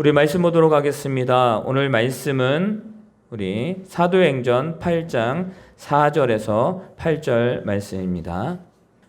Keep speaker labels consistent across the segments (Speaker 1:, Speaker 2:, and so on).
Speaker 1: 우리 말씀 보도록 하겠습니다. 오늘 말씀은 우리 사도행전 8장 4절에서 8절 말씀입니다.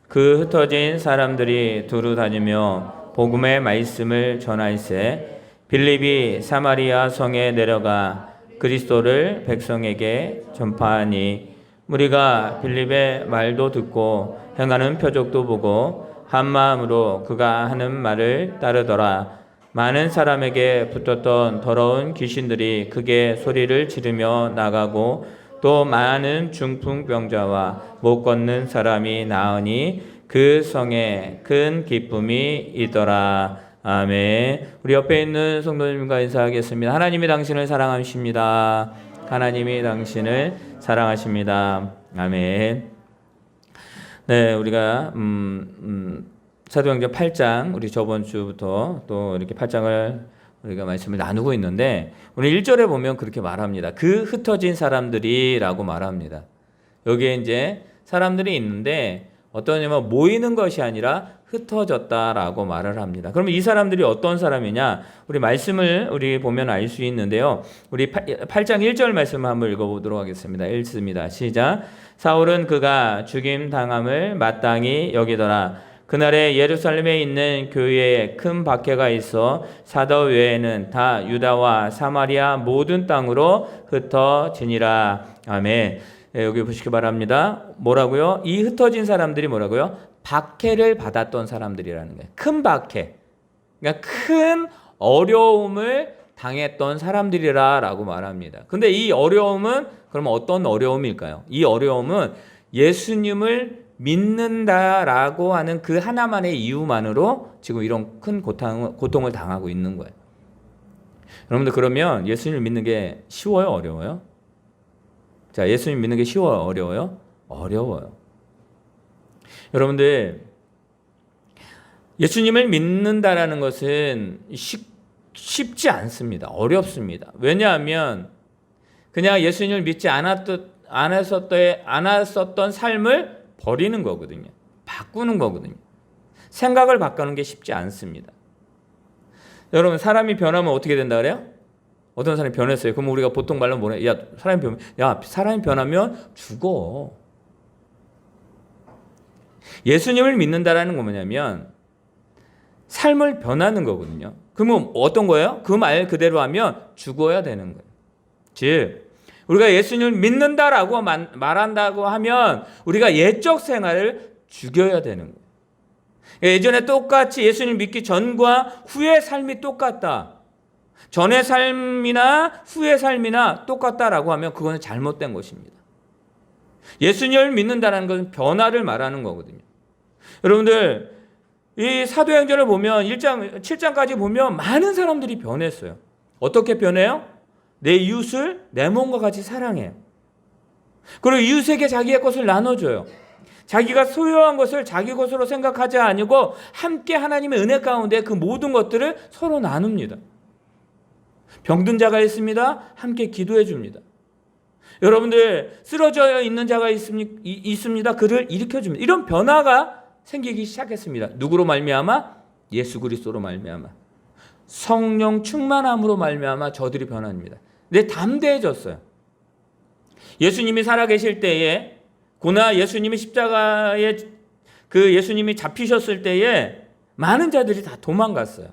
Speaker 1: 그 흩어진 사람들이 두루 다니며 복음의 말씀을 전하일세 빌립이 사마리아 성에 내려가 그리스도를 백성에게 전파하니 무리가 빌립의 말도 듣고 행하는 표적도 보고 한 마음으로 그가 하는 말을 따르더라. 많은 사람에게 붙었던 더러운 귀신들이 크게 소리를 지르며 나가고 또 많은 중풍병자와 못 걷는 사람이 나으니 그 성에 큰 기쁨이 있더라. 아멘. 우리 옆에 있는 성도님과 인사하겠습니다. 하나님이 당신을 사랑하십니다. 하나님이 당신을 사랑하십니다. 아멘. 네, 우리가 음, 음, 사도행전 8장 우리 저번 주부터 또 이렇게 8장을 우리가 말씀을 나누고 있는데 오늘 1절에 보면 그렇게 말합니다. 그 흩어진 사람들이라고 말합니다. 여기에 이제 사람들이 있는데 어떠냐면 모이는 것이 아니라 흩어졌다라고 말을 합니다. 그러면 이 사람들이 어떤 사람이냐? 우리 말씀을 우리 보면 알 수 있는데요. 우리 8 장 1절 말씀을 한번 읽어보도록 하겠습니다. 읽습니다. 시작. 사울은 그가 죽임 당함을 마땅히 여기더라. 그날에 예루살렘에 있는 교회에 큰 박해가 있어 사도 외에는 다 유다와 사마리아 모든 땅으로 흩어지니라. 아멘. 예, 여기 보시기 바랍니다. 뭐라고요? 이 흩어진 사람들이 뭐라고요? 박해를 받았던 사람들이라는 거예요. 큰 박해. 그러니까 큰 어려움을 당했던 사람들이라라고 말합니다. 근데 이 어려움은 그러면 어떤 어려움일까요? 이 어려움은 예수님을 믿는다라고 하는 그 하나만의 이유만으로 지금 이런 큰 고통, 고통을 당하고 있는 거예요. 여러분들 그러면 예수님을 믿는 게 쉬워요, 어려워요? 자, 예수님 믿는 게 쉬워요, 어려워요? 어려워요. 여러분들 예수님을 믿는다라는 것은 쉽, 쉽지 않습니다. 어렵습니다. 왜냐하면 그냥 예수님을 믿지 않았던 않았었던 않았었던 삶을 버리는 거거든요. 바꾸는 거거든요. 생각을 바꾸는 게 쉽지 않습니다. 여러분 사람이 변하면 어떻게 된다 그래요? 어떤 사람이 변했어요. 그럼 우리가 보통 말로 뭐래? 야 사람이 변, 야 사람이 변하면 죽어. 예수님을 믿는다라는 건 뭐냐면 삶을 변하는 거거든요. 그러면 어떤 거예요? 그 말 그대로 하면 죽어야 되는 거예요. 즉 우리가 예수님을 믿는다라고 말한다고 하면 우리가 예적 생활을 죽여야 되는 거예요. 예전에 똑같이 예수님 믿기 전과 후의 삶이 똑같다. 전의 삶이나 후의 삶이나 똑같다라고 하면 그거는 잘못된 것입니다. 예수님을 믿는다는 것은 변화를 말하는 거거든요. 여러분들 이 사도행전을 보면 1장 7장까지 보면 많은 사람들이 변했어요. 어떻게 변해요? 내 이웃을 내 몸과 같이 사랑해요. 그리고 이웃에게 자기의 것을 나눠줘요. 자기가 소유한 것을 자기 것으로 생각하지 아니고 함께 하나님의 은혜 가운데 그 모든 것들을 서로 나눕니다. 병든 자가 있습니다. 함께 기도해 줍니다. 여러분들 쓰러져 있는 자가 있습니다. 그를 일으켜 줍니다. 이런 변화가 생기기 시작했습니다. 누구로 말미암아? 예수 그리스도로 말미암아. 성령 충만함으로 말미암아 저들이 변합니다. 내 담대해졌어요. 예수님이 살아계실 때에 고나 예수님이 십자가에 그 예수님이 잡히셨을 때에 많은 자들이 다 도망갔어요.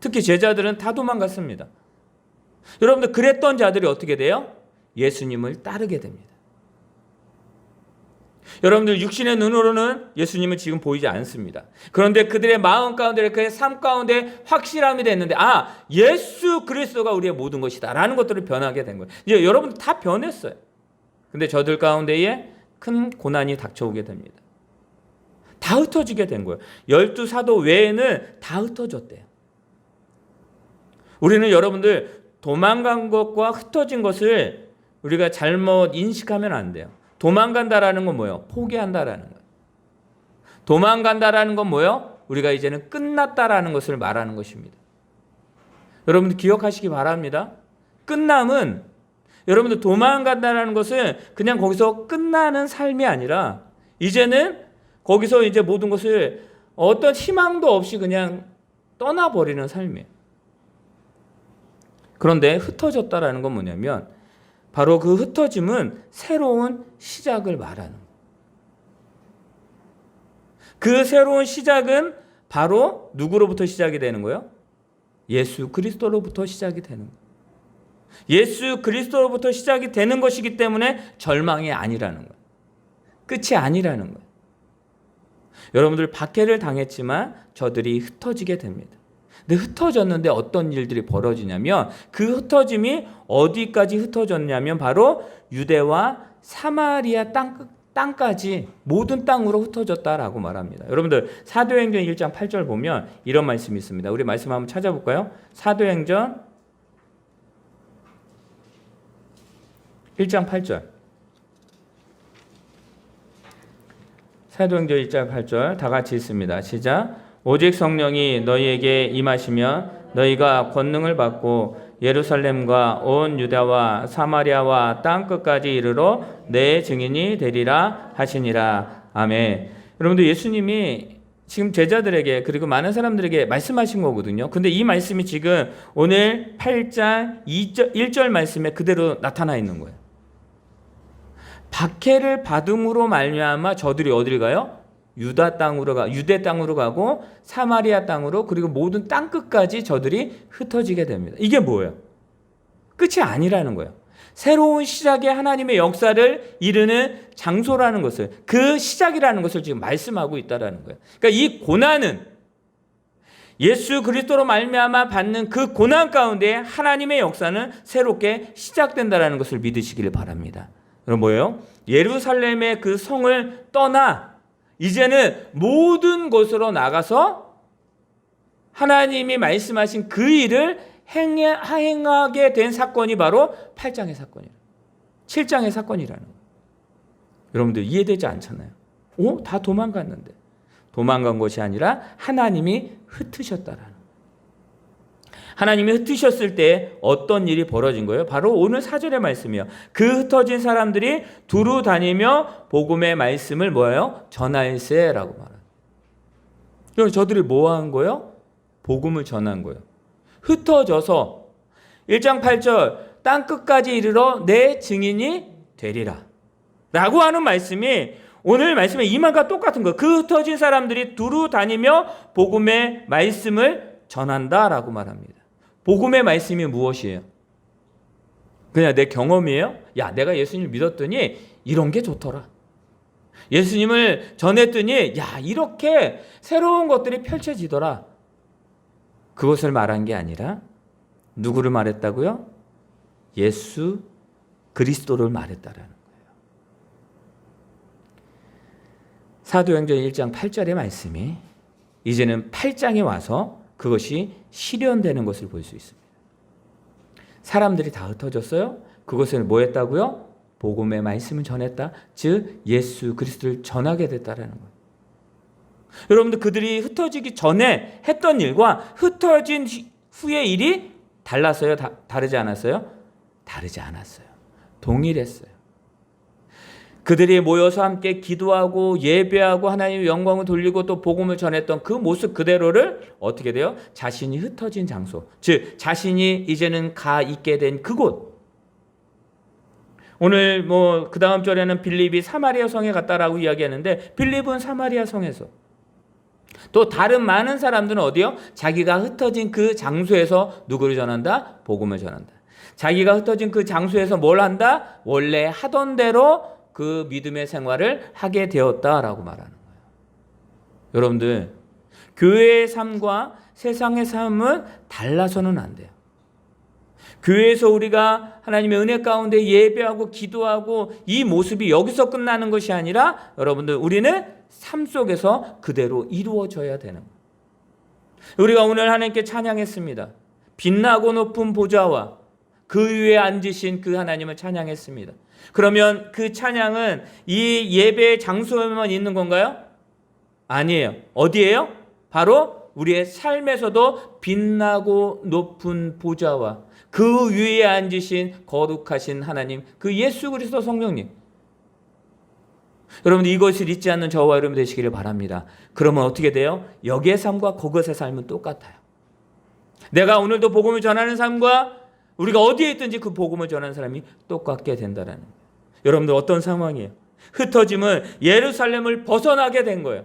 Speaker 1: 특히 제자들은 다 도망갔습니다. 여러분들 그랬던 자들이 어떻게 돼요? 예수님을 따르게 됩니다. 여러분들 육신의 눈으로는 예수님을 지금 보이지 않습니다. 그런데 그들의 마음 가운데 그의 삶 가운데 확실함이 됐는데 아 예수 그리스도가 우리의 모든 것이다라는 것들을 변하게 된 거예요. 이제 여러분 다 변했어요. 근데 저들 가운데에 큰 고난이 닥쳐오게 됩니다. 다 흩어지게 된 거예요. 열두 사도 외에는 다 흩어졌대요. 우리는 여러분들 도망간 것과 흩어진 것을 우리가 잘못 인식하면 안 돼요. 도망간다라는 건 뭐예요? 포기한다라는 거예요. 도망간다라는 건 뭐예요? 우리가 이제는 끝났다라는 것을 말하는 것입니다. 여러분들 기억하시기 바랍니다. 끝남은 여러분들 도망간다라는 것은 그냥 거기서 끝나는 삶이 아니라 이제는 거기서 이제 모든 것을 어떤 희망도 없이 그냥 떠나버리는 삶이에요. 그런데 흩어졌다라는 건 뭐냐면 바로 그 흩어짐은 새로운 시작을 말하는. 그 새로운 시작은 바로 누구로부터 시작이 되는 거예요? 예수 그리스도로부터 시작이 되는. 예수 그리스도로부터 시작이 되는 것이기 때문에 절망이 아니라는 거예요. 끝이 아니라는 거예요. 여러분들 박해를 당했지만 저들이 흩어지게 됩니다. 근데 흩어졌는데 어떤 일들이 벌어지냐면 그 흩어짐이 어디까지 흩어졌냐면 바로 유대와 사마리아 땅, 땅까지 모든 땅으로 흩어졌다라고 말합니다. 여러분들 사도행전 1장 8절 보면 이런 말씀이 있습니다. 우리 말씀 한번 찾아볼까요? 사도행전 1장 8절. 사도행전 1장 8절 다 같이 있습니다. 시작. 오직 성령이 너희에게 임하시면 너희가 권능을 받고 예루살렘과 온 유다와 사마리아와 땅 끝까지 이르러 내 증인이 되리라 하시니라. 아멘. 여러분들 예수님이 지금 제자들에게 그리고 많은 사람들에게 말씀하신 거거든요. 근데 이 말씀이 지금 오늘 8장 2절, 1절 말씀에 그대로 나타나 있는 거예요. 박해를 받음으로 말미암아 저들이 어딜 가요? 유다 땅으로 가 유대 땅으로 가고 사마리아 땅으로 그리고 모든 땅 끝까지 저들이 흩어지게 됩니다. 이게 뭐예요? 끝이 아니라는 거예요. 새로운 시작의 하나님의 역사를 이르는 장소라는 것을 그 시작이라는 것을 지금 말씀하고 있다라는 거예요. 그러니까 이 고난은 예수 그리스도로 말미암아 받는 그 고난 가운데 하나님의 역사는 새롭게 시작된다라는 것을 믿으시기를 바랍니다. 그럼 뭐예요? 예루살렘의 그 성을 떠나 이제는 모든 곳으로 나가서 하나님이 말씀하신 그 일을 행하게 된 사건이 바로 8장의 사건이에요. 7장의 사건이라는 거예요. 여러분들 이해되지 않잖아요. 오, 다 도망갔는데. 도망간 것이 아니라 하나님이 흩으셨다라는 거예요. 하나님이 흩으셨을 때 어떤 일이 벌어진 거예요? 바로 오늘 사절의 말씀이요. 그 흩어진 사람들이 두루 다니며 복음의 말씀을 뭐예요? 전할세라고 말합니다. 저들이 뭐 한 거예요? 복음을 전한 거예요. 흩어져서 1장 8절 땅 끝까지 이르러 내 증인이 되리라. 라고 하는 말씀이 오늘 말씀의 이만과 똑같은 거예요. 그 흩어진 사람들이 두루 다니며 복음의 말씀을 전한다라고 말합니다. 복음의 말씀이 무엇이에요? 그냥 내 경험이에요? 야, 내가 예수님을 믿었더니 이런 게 좋더라. 예수님을 전했더니 야, 이렇게 새로운 것들이 펼쳐지더라. 그것을 말한 게 아니라 누구를 말했다고요? 예수 그리스도를 말했다라는 거예요. 사도행전 1장 8절의 말씀이 이제는 8장에 와서 그것이 실현되는 것을 볼 수 있습니다. 사람들이 다 흩어졌어요. 그것을 뭐 했다고요? 복음의 말씀을 전했다. 즉 예수 그리스도를 전하게 됐다라는 거예요. 여러분들 그들이 흩어지기 전에 했던 일과 흩어진 후의 일이 달랐어요? 다, 다르지 않았어요? 다르지 않았어요. 동일했어요. 그들이 모여서 함께 기도하고 예배하고 하나님의 영광을 돌리고 또 복음을 전했던 그 모습 그대로를 어떻게 돼요? 자신이 흩어진 장소, 즉 자신이 이제는 가 있게 된 그곳. 오늘 뭐 그 다음 절에는 빌립이 사마리아 성에 갔다라고 이야기하는데 빌립은 사마리아 성에서 또 다른 많은 사람들은 어디요? 자기가 흩어진 그 장소에서 누구를 전한다? 복음을 전한다. 자기가 흩어진 그 장소에서 뭘 한다? 원래 하던 대로 그 믿음의 생활을 하게 되었다라고 말하는 거예요. 여러분들, 교회의 삶과 세상의 삶은 달라서는 안 돼요. 교회에서 우리가 하나님의 은혜 가운데 예배하고 기도하고 이 모습이 여기서 끝나는 것이 아니라 여러분들 우리는 삶 속에서 그대로 이루어져야 되는 거예요. 우리가 오늘 하나님께 찬양했습니다. 빛나고 높은 보좌와 그 위에 앉으신 그 하나님을 찬양했습니다. 그러면 그 찬양은 이 예배 장소에만 있는 건가요? 아니에요. 어디에요? 바로 우리의 삶에서도 빛나고 높은 보좌와 그 위에 앉으신 거룩하신 하나님, 그 예수 그리스도 성령님. 여러분 이것을 잊지 않는 저와 여러분 되시기를 바랍니다. 그러면 어떻게 돼요? 여기의 삶과 그것의 삶은 똑같아요. 내가 오늘도 복음을 전하는 삶과 우리가 어디에 있든지 그 복음을 전하는 사람이 똑같게 된다라는 거예요. 여러분들 어떤 상황이에요? 흩어짐은 예루살렘을 벗어나게 된 거예요.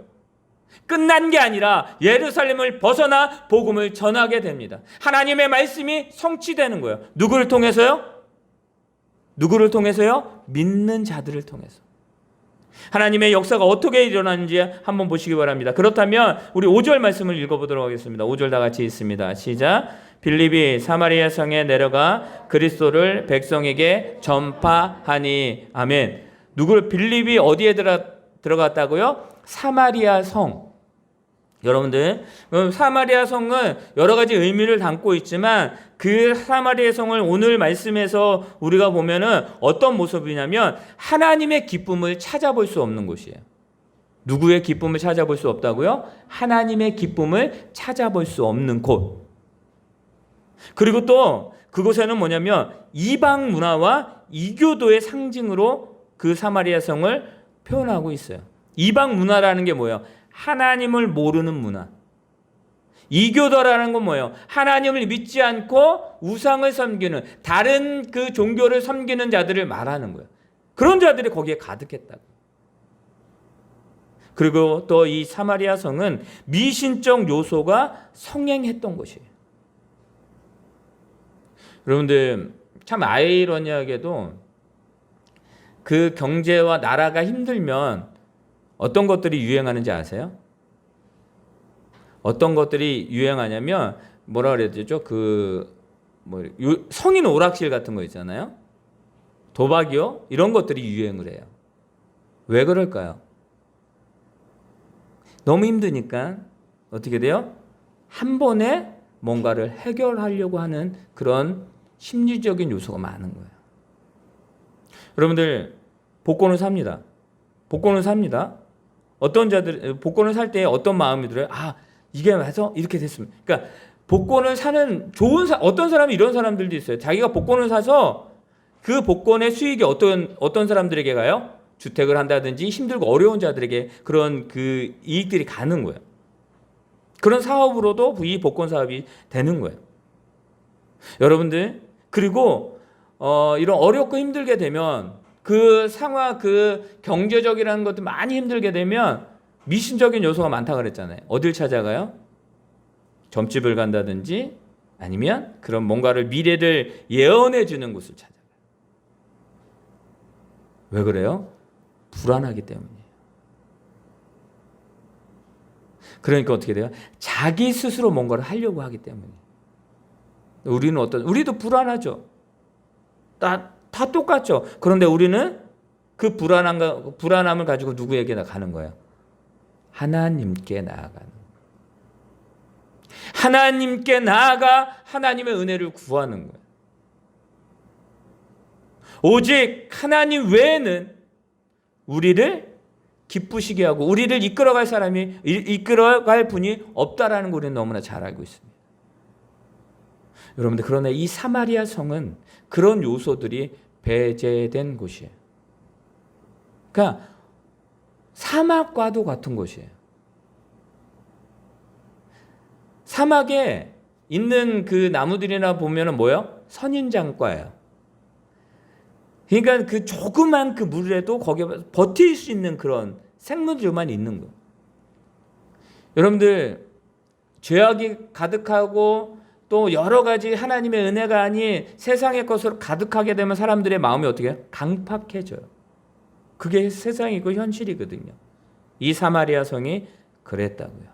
Speaker 1: 끝난 게 아니라 예루살렘을 벗어나 복음을 전하게 됩니다. 하나님의 말씀이 성취되는 거예요. 누구를 통해서요? 누구를 통해서요? 믿는 자들을 통해서. 하나님의 역사가 어떻게 일어나는지 한번 보시기 바랍니다. 그렇다면 우리 5절 말씀을 읽어보도록 하겠습니다. 5절 다 같이 있습니다. 시작. 빌립이 사마리아 성에 내려가 그리스도를 백성에게 전파하니 아멘. 누구를 빌립이 어디에 들어, 들어갔다고요? 사마리아 성. 여러분들, 그럼 사마리아 성은 여러 가지 의미를 담고 있지만 그 사마리아 성을 오늘 말씀에서 우리가 보면은 어떤 모습이냐면 하나님의 기쁨을 찾아볼 수 없는 곳이에요. 누구의 기쁨을 찾아볼 수 없다고요? 하나님의 기쁨을 찾아볼 수 없는 곳. 그리고 또 그곳에는 뭐냐면 이방 문화와 이교도의 상징으로 그 사마리아 성을 표현하고 있어요. 이방 문화라는 게 뭐예요? 하나님을 모르는 문화. 이교도라는 건 뭐예요? 하나님을 믿지 않고 우상을 섬기는 다른 그 종교를 섬기는 자들을 말하는 거예요. 그런 자들이 거기에 가득했다고. 그리고 또 이 사마리아 성은 미신적 요소가 성행했던 곳이에요. 여러분들 참 아이러니하게도 그 경제와 나라가 힘들면 어떤 것들이 유행하는지 아세요? 어떤 것들이 유행하냐면 뭐라 그래야 되죠? 그뭐 성인 오락실 같은 거 있잖아요. 도박이요? 이런 것들이 유행을 해요. 왜 그럴까요? 너무 힘드니까 어떻게 돼요? 한 번에 뭔가를 해결하려고 하는 그런 심리적인 요소가 많은 거예요. 여러분들 복권을 삽니다. 복권을 삽니다. 어떤 자들 복권을 살 때 어떤 마음이 들어요? 아 이게 해서 이렇게 됐습니다. 그러니까 복권을 사는 좋은 사, 어떤 사람이 이런 사람들도 있어요. 자기가 복권을 사서 그 복권의 수익이 어떤 어떤 사람들에게 가요? 주택을 한다든지 힘들고 어려운 자들에게 그런 그 이익들이 가는 거예요. 그런 사업으로도 이 복권 사업이 되는 거예요. 여러분들 그리고 어, 이런 어렵고 힘들게 되면 그 상황 그 경제적이라는 것도 많이 힘들게 되면 미신적인 요소가 많다 그랬잖아요. 어딜 찾아가요? 점집을 간다든지 아니면 그런 뭔가를 미래를 예언해 주는 곳을 찾아가요. 왜 그래요? 불안하기 때문이에요. 그러니까 어떻게 돼요? 자기 스스로 뭔가를 하려고 하기 때문이에요. 우리는 어떤 우리도 불안하죠. 다, 다 똑같죠. 그런데 우리는 그 불안함 불안함을 가지고 누구에게 가는 거예요? 하나님께 나아가는. 하나님께 나아가 하나님의 은혜를 구하는 거예요. 오직 하나님 외에는 우리를 기쁘시게 하고 우리를 이끌어갈 사람이 이끌어갈 분이 없다라는 걸 우리는 너무나 잘 알고 있습니다. 여러분들 그러나 이 사마리아 성은 그런 요소들이 배제된 곳이에요. 그러니까 사막과도 같은 곳이에요. 사막에 있는 그 나무들이나 보면은 뭐요? 선인장과예요. 그러니까 그 조그만 그 물에도 거기에 버틸 수 있는 그런 생물들만 있는 거예요. 여러분들 죄악이 가득하고 또 여러 가지 하나님의 은혜가 아닌 세상의 것으로 가득하게 되면 사람들의 마음이 어떻게 해요? 강팍해져요. 그게 세상이고 현실이거든요. 이 사마리아 성이 그랬다고요.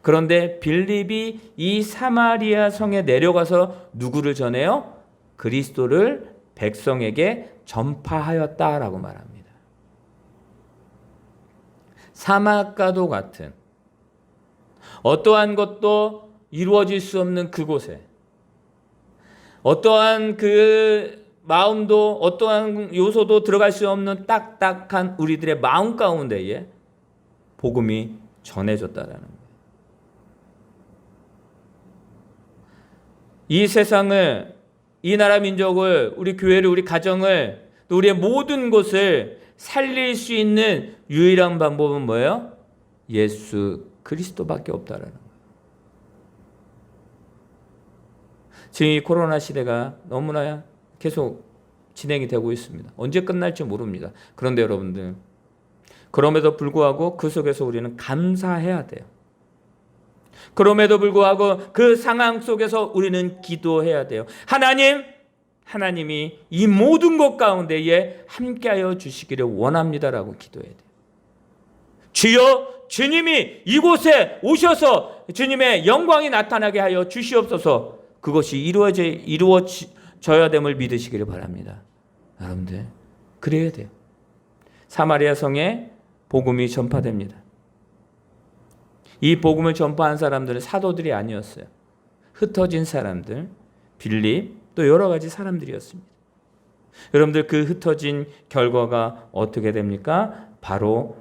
Speaker 1: 그런데 빌립이 이 사마리아 성에 내려가서 누구를 전해요? 그리스도를 백성에게 전파하였다라고 말합니다. 사막과도 같은 어떠한 것도 이루어질 수 없는 그곳에 어떠한 그 마음도 어떠한 요소도 들어갈 수 없는 딱딱한 우리들의 마음 가운데에 복음이 전해졌다라는. 이 세상을 이 나라 민족을 우리 교회를 우리 가정을 또 우리의 모든 것을 살릴 수 있는 유일한 방법은 뭐예요? 예수 그리스도밖에 없다라는. 지금 이 코로나 시대가 너무나 계속 진행이 되고 있습니다. 언제 끝날지 모릅니다. 그런데 여러분들 그럼에도 불구하고 그 속에서 우리는 감사해야 돼요. 그럼에도 불구하고 그 상황 속에서 우리는 기도해야 돼요. 하나님, 하나님이 이 모든 것 가운데에 함께하여 주시기를 원합니다라고 기도해야 돼요. 주여, 주님이 이곳에 오셔서 주님의 영광이 나타나게 하여 주시옵소서. 그것이 이루어져 이루어져야 됨을 믿으시기를 바랍니다. 여러분들 그래야 돼요. 사마리아 성에 복음이 전파됩니다. 이 복음을 전파한 사람들은 사도들이 아니었어요. 흩어진 사람들, 빌립, 또 여러 가지 사람들이었습니다. 여러분들 그 흩어진 결과가 어떻게 됩니까? 바로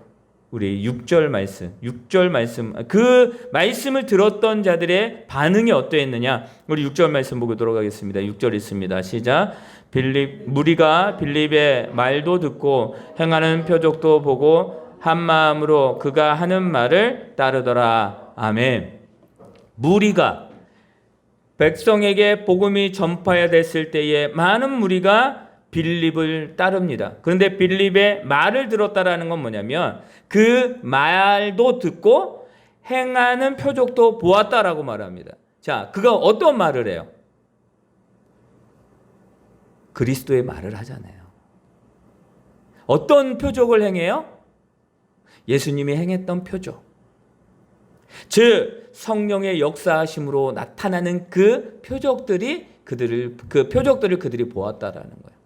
Speaker 1: 우리 6절 말씀, 6절 말씀, 그 말씀을 들었던 자들의 반응이 어떠했느냐? 우리 6절 말씀 보도록 하겠습니다. 6절 있습니다. 시작. 빌립, 무리가 빌립의 말도 듣고 행하는 표적도 보고 한 마음으로 그가 하는 말을 따르더라. 아멘. 무리가 백성에게 복음이 전파해야 됐을 때에 많은 무리가 빌립을 따릅니다. 그런데 빌립의 말을 들었다라는 건 뭐냐면 그 말도 듣고 행하는 표적도 보았다라고 말합니다. 자, 그가 어떤 말을 해요? 그리스도의 말을 하잖아요. 어떤 표적을 행해요? 예수님이 행했던 표적. 즉 성령의 역사하심으로 나타나는 그 표적들이 그들을 그 표적들을 그들이 보았다라는 거예요.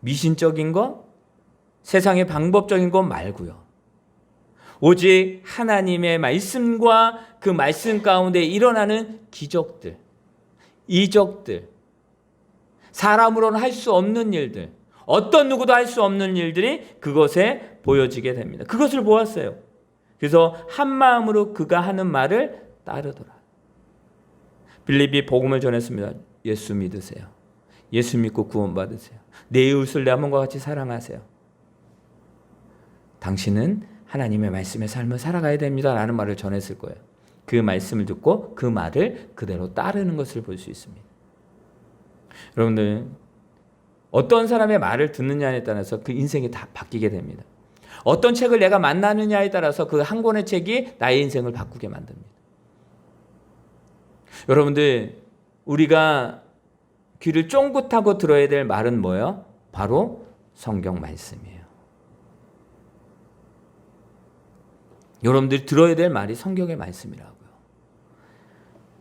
Speaker 1: 미신적인 것, 세상의 방법적인 것 말고요. 오직 하나님의 말씀과 그 말씀 가운데 일어나는 기적들, 이적들, 사람으로는 할 수 없는 일들, 어떤 누구도 할 수 없는 일들이 그것에 보여지게 됩니다. 그것을 보았어요. 그래서 한 마음으로 그가 하는 말을 따르더라. 빌립이 복음을 전했습니다. 예수 믿으세요. 예수 믿고 구원받으세요. 내 이웃을 내 몸과 같이 사랑하세요. 당신은 하나님의 말씀의 삶을 살아가야 됩니다. 라는 말을 전했을 거예요. 그 말씀을 듣고 그 말을 그대로 따르는 것을 볼 수 있습니다. 여러분들, 어떤 사람의 말을 듣느냐에 따라서 그 인생이 다 바뀌게 됩니다. 어떤 책을 내가 만나느냐에 따라서 그 한 권의 책이 나의 인생을 바꾸게 만듭니다. 여러분들, 우리가 귀를 쫑긋하고 들어야 될 말은 뭐예요? 바로 성경 말씀이에요. 여러분들이 들어야 될 말이 성경의 말씀이라고요.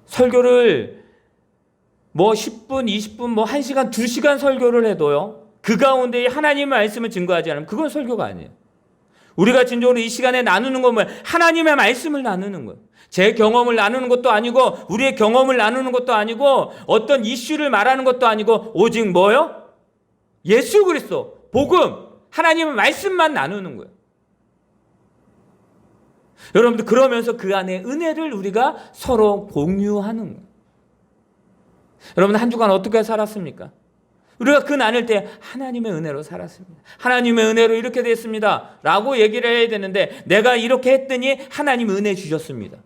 Speaker 1: 설교를 뭐 10분, 20분, 뭐 1시간, 2시간 설교를 해도요. 그 가운데 하나님의 말씀을 증거하지 않으면 그건 설교가 아니에요. 우리가 진정으로 이 시간에 나누는 건 뭐예요? 하나님의 말씀을 나누는 거예요. 제 경험을 나누는 것도 아니고 우리의 경험을 나누는 것도 아니고 어떤 이슈를 말하는 것도 아니고 오직 뭐요? 예수 그리스도 복음 하나님의 말씀만 나누는 거예요. 여러분들 그러면서 그 안에 은혜를 우리가 서로 공유하는 거예요. 여러분 한 주간 어떻게 살았습니까? 우리가 그 나눌 때 하나님의 은혜로 살았습니다. 하나님의 은혜로 이렇게 됐습니다. 라고 얘기를 해야 되는데 내가 이렇게 했더니 하나님 은혜 주셨습니다.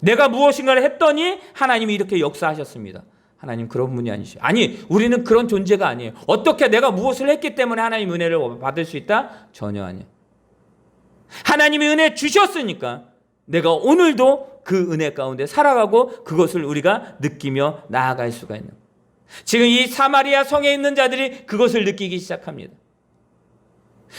Speaker 1: 내가 무엇인가를 했더니 하나님이 이렇게 역사하셨습니다. 하나님 그런 분이 아니시죠. 아니, 우리는 그런 존재가 아니에요. 어떻게 내가 무엇을 했기 때문에 하나님 은혜를 받을 수 있다? 전혀 아니에요. 하나님이 은혜 주셨으니까 내가 오늘도 그 은혜 가운데 살아가고 그것을 우리가 느끼며 나아갈 수가 있는. 지금 이 사마리아 성에 있는 자들이 그것을 느끼기 시작합니다.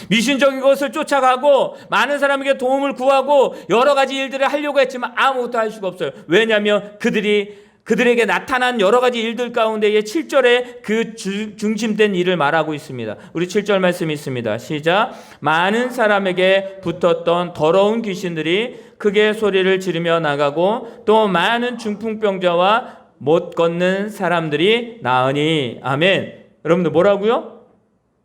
Speaker 1: 미신적인 것을 쫓아가고 많은 사람에게 도움을 구하고 여러 가지 일들을 하려고 했지만 아무것도 할 수가 없어요. 왜냐하면 그들이 그들에게 나타난 여러 가지 일들 가운데에 7절에 그 주, 중심된 일을 말하고 있습니다. 우리 7절 말씀이 있습니다. 시작. 많은 사람에게 붙었던 더러운 귀신들이 크게 소리를 지르며 나가고 또 많은 중풍병자와 못 걷는 사람들이 나으니 아멘. 여러분들 뭐라고요?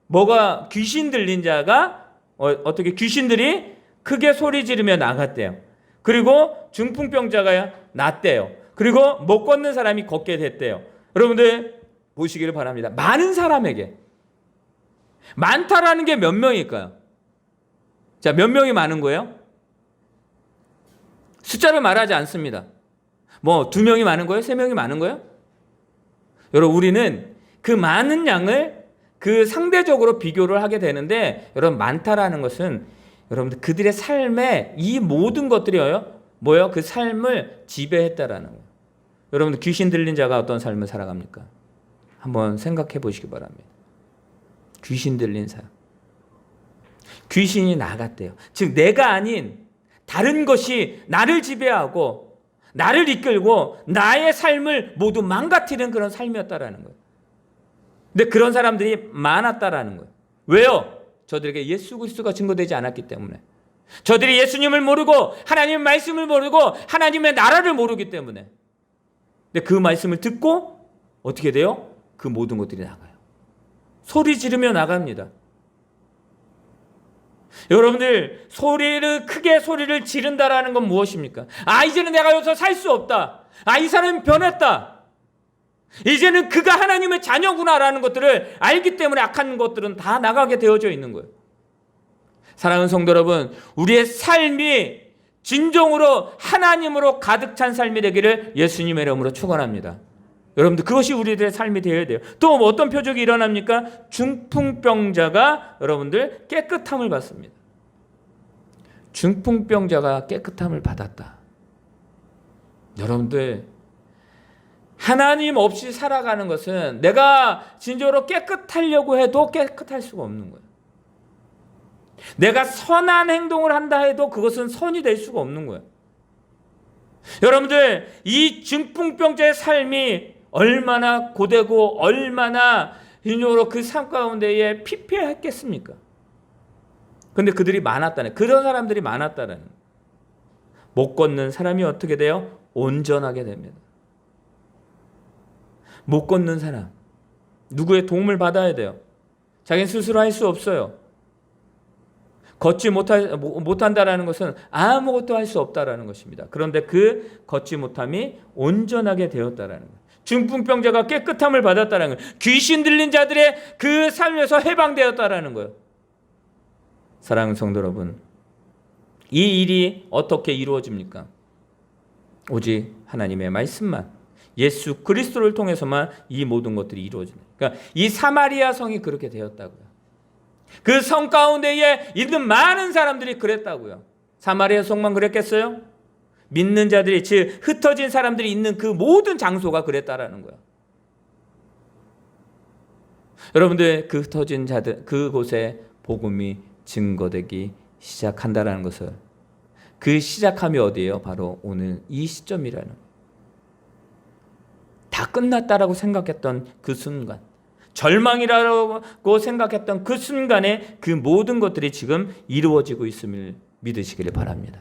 Speaker 1: 뭐가 귀신 들린 자가 어, 떻게 귀신들이 크게 소리 지르며 나갔대요. 그리고 중풍병자가 낫대요. 그리고 못 걷는 사람이 걷게 됐대요. 여러분들 보시기를 바랍니다. 많은 사람에게 많다라는 게 몇 명일까요? 자, 몇 명이 많은 거예요? 숫자를 말하지 않습니다. 뭐 두 명이 많은 거예요? 세 명이 많은 거예요? 여러분 우리는 그 많은 양을 그 상대적으로 비교를 하게 되는데 여러분 많다라는 것은 여러분들 그들의 삶에 이 모든 것들이요 뭐요? 그 삶을 지배했다라는 거예요. 여러분들 귀신 들린 자가 어떤 삶을 살아갑니까? 한번 생각해 보시기 바랍니다. 귀신 들린 사람. 귀신이 나갔대요. 즉 내가 아닌 다른 것이 나를 지배하고 나를 이끌고 나의 삶을 모두 망가뜨리는 그런 삶이었다라는 거예요. 근데 그런 사람들이 많았다라는 거예요. 왜요? 저들에게 예수 그리스도가 증거되지 않았기 때문에. 저들이 예수님을 모르고 하나님의 말씀을 모르고 하나님의 나라를 모르기 때문에. 근데 그 말씀을 듣고 어떻게 돼요? 그 모든 것들이 나가요. 소리 지르며 나갑니다. 여러분들 소리를 크게 소리를 지른다라는 건 무엇입니까? 아 이제는 내가 여기서 살 수 없다. 아 이 사람이 변했다. 이제는 그가 하나님의 자녀구나라는 것들을 알기 때문에 악한 것들은 다 나가게 되어져 있는 거예요. 사랑하는 성도 여러분, 우리의 삶이 진정으로 하나님으로 가득 찬 삶이 되기를 예수님의 이름으로 축원합니다. 여러분들 그것이 우리들의 삶이 되어야 돼요. 또 어떤 표적이 일어납니까? 중풍병자가 여러분들 깨끗함을 받습니다. 중풍병자가 깨끗함을 받았다. 여러분들 하나님 없이 살아가는 것은 내가 진정으로 깨끗하려고 해도 깨끗할 수가 없는 거예요. 내가 선한 행동을 한다 해도 그것은 선이 될 수가 없는 거예요. 여러분들 이 중풍병자의 삶이 얼마나 고되고 얼마나 인용으로 그 삶 가운데에 피폐했겠습니까? 근데 그들이 많았다는 그런 사람들이 많았다는 못 걷는 사람이 어떻게 돼요? 온전하게 됩니다. 못 걷는 사람 누구의 도움을 받아야 돼요. 자기는 스스로 할 수 없어요. 걷지 못하, 못한다라는 것은 아무것도 할 수 없다라는 것입니다. 그런데 그 걷지 못함이 온전하게 되었다라는 것. 중풍병자가 깨끗함을 받았다는 거예요. 귀신 들린 자들의 그 삶에서 해방되었다라는 거예요. 사랑하는 성도 여러분, 이 일이 어떻게 이루어집니까? 오직 하나님의 말씀만, 예수 그리스도를 통해서만 이 모든 것들이 이루어지는. 그러니까 이 사마리아 성이 그렇게 되었다고요. 그 성 가운데에 있는 많은 사람들이 그랬다고요. 사마리아 성만 그랬겠어요? 믿는 자들이 즉 흩어진 사람들이 있는 그 모든 장소가 그랬다라는 거예요. 여러분들 그 흩어진 자들 그곳에 복음이 증거되기 시작한다라는 것을 그 시작함이 어디예요? 바로 오늘 이 시점이라는 다 끝났다라고 생각했던 그 순간 절망이라고 생각했던 그 순간에 그 모든 것들이 지금 이루어지고 있음을 믿으시기를 바랍니다.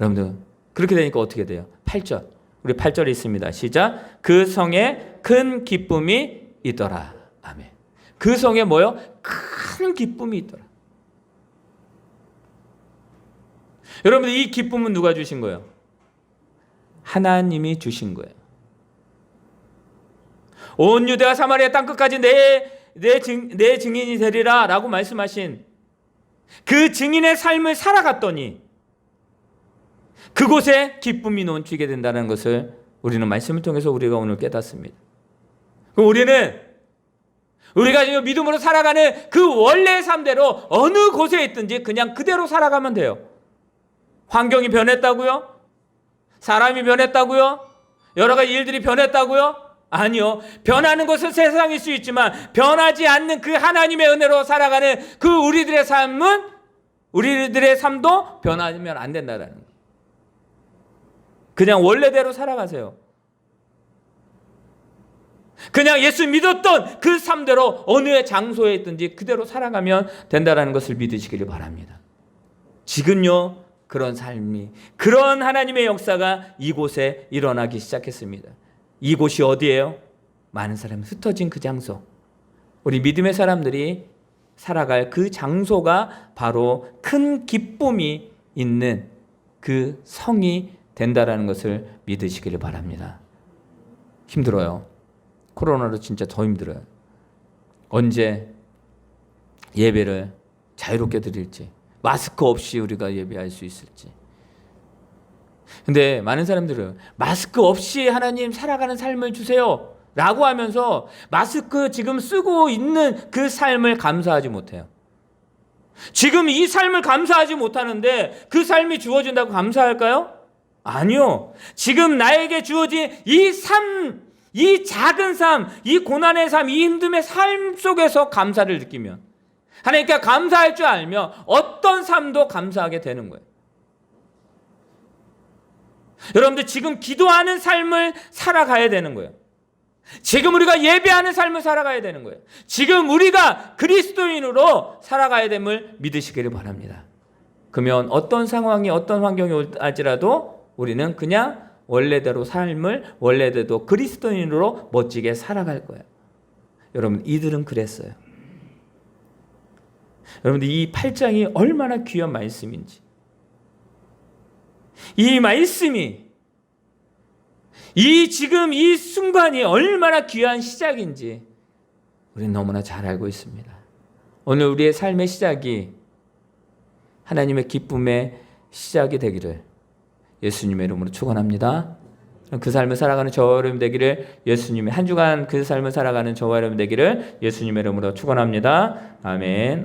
Speaker 1: 여러분들 그렇게 되니까 어떻게 돼요? 8절. 우리 8절에 있습니다. 시작. 그 성에 큰 기쁨이 있더라. 아멘. 그 성에 뭐요? 큰 기쁨이 있더라. 여러분 이 기쁨은 누가 주신 거예요? 하나님이 주신 거예요. 온 유대와 사마리아 땅 끝까지 내, 내, 증, 내 증인이 되리라 라고 말씀하신 그 증인의 삶을 살아갔더니 그곳에 기쁨이 넘치게 된다는 것을 우리는 말씀을 통해서 우리가 오늘 깨닫습니다. 우리는 우리가 지금 믿음으로 살아가는 그 원래의 삶대로 어느 곳에 있든지 그냥 그대로 살아가면 돼요. 환경이 변했다고요? 사람이 변했다고요? 여러 가지 일들이 변했다고요? 아니요. 변하는 것은 세상일 수 있지만 변하지 않는 그 하나님의 은혜로 살아가는 그 우리들의 삶은 우리들의 삶도 변하면 안 된다라는 거예요. 그냥 원래대로 살아가세요. 그냥 예수 믿었던 그 삶대로 어느 장소에 있든지 그대로 살아가면 된다라는 것을 믿으시기를 바랍니다. 지금요 그런 삶이 그런 하나님의 역사가 이곳에 일어나기 시작했습니다. 이곳이 어디예요? 많은 사람이 흩어진 그 장소. 우리 믿음의 사람들이 살아갈 그 장소가 바로 큰 기쁨이 있는 그 성이 된다라는 것을 믿으시기를 바랍니다. 힘들어요. 코로나로 진짜 더 힘들어요. 언제 예배를 자유롭게 드릴지, 마스크 없이 우리가 예배할 수 있을지. 근데 많은 사람들은 마스크 없이 하나님 살아가는 삶을 주세요. 라고 하면서 마스크 지금 쓰고 있는 그 삶을 감사하지 못해요. 지금 이 삶을 감사하지 못하는데 그 삶이 주어진다고 감사할까요? 아니요. 지금 나에게 주어진 이 삶, 이 작은 삶, 이 고난의 삶, 이 힘듦의 삶 속에서 감사를 느끼면 하나님께 감사할 줄 알면 어떤 삶도 감사하게 되는 거예요. 여러분들 지금 기도하는 삶을 살아가야 되는 거예요. 지금 우리가 예배하는 삶을 살아가야 되는 거예요. 지금 우리가 그리스도인으로 살아가야 됨을 믿으시기를 바랍니다. 그러면 어떤 상황이 어떤 환경이 올지라도 우리는 그냥 원래대로 삶을 원래대로 그리스도인으로 멋지게 살아갈 거예요. 여러분 이들은 그랬어요. 여러분들 이 8장이 얼마나 귀한 말씀인지 이 말씀이 이 지금 이 순간이 얼마나 귀한 시작인지 우리는 너무나 잘 알고 있습니다. 오늘 우리의 삶의 시작이 하나님의 기쁨의 시작이 되기를 예수님의 이름으로 축원합니다. 그 삶을 살아가는 저와 여러분 되기를 예수님의 한 주간 그 삶을 살아가는 저와 여러분 되기를 예수님의 이름으로 축원합니다. 아멘.